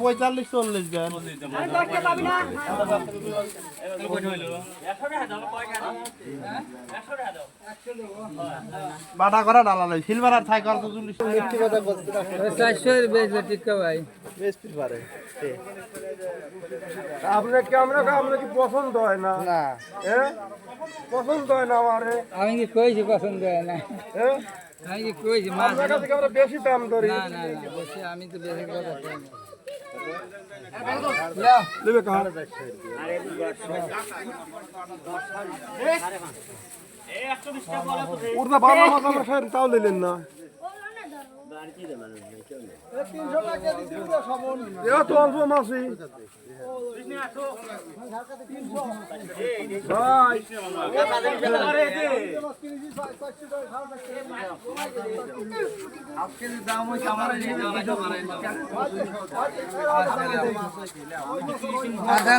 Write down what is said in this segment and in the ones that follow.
পঁয়তাল্লিশ চল্লিশ দেন বাটা করা ডালা লই সিলভার আর থাই করা তো চল্লিশ ভাই আপনার কি আমরা আপনার কি পছন্দ হয় না? না। পছন্দ হয় না আমারে আমি কি কইছি পছন্দ হয় না? হ্যাঁ আমি কি কইছি মাছ আমরা বেশি দাম ধরি? না না না বেশি আমি তো বেশি কথা কই না। ভালো মাছ আমরা তাও নিলেন না। তো অল্প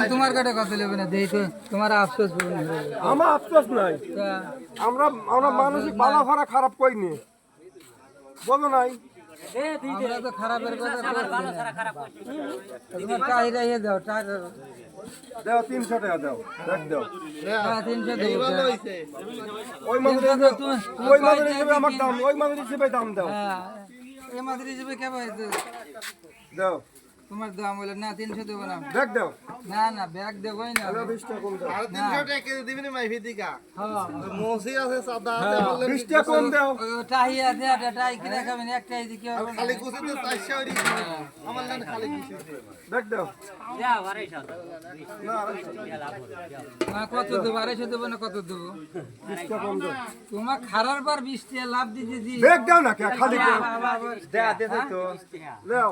তোমার কাছে কত নেবে না? দেই তো তোমার আফসোস আমার আফসোস নাই। আমরা আমরা মানসিক ফারা খারাপ করিনি। বলো নাই। আমরা তো খারাপের কথা। তোমার চাহিদা ইয়ে দাও টাকা। দাও তিনশো টাকা দাও দেখ দাও। হ্যাঁ, তিনশো ওই তুমি- ওই মাছের হিসেবে আমার দাম ওই মাছের হিসেবে দাম দাও। হ্যাঁ এই মাত্র হিসেবে কে ভাই দাও। তোমার দাম বলে না তিনশো দেবো না। দেখ দাও। না না ব্যাগ দেবোই না। দাও। বিশ টাকা কম দাও হ্যাঁ। বিশ টাকা কম দাও। টাহিয়া দেয়া টাই কিনে খাবেন একটাই দিকে খালি দেখ দাও। কত দেবো? আড়াইশো দেবো না কত দেবো? বিশ টাকা কম দাও। তোমার খারার বার বিশ টাকা লাভ দিতে দি দেখ দাও না খালি দাও।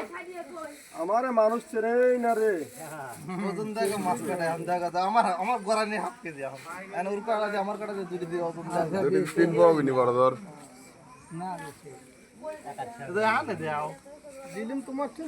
আমারে মানুষ ছেড়ে না রে ওজন দেখে মাছ কাটে আমি দেখা আমার আমার গড়া নিয়ে হাফ কেজি এখন ওর কাটা দিয়ে আমার কাটা দিয়ে দুটি দিয়ে ওজন দেখো না বেশি। আনে দেও দিলিম তোমাকে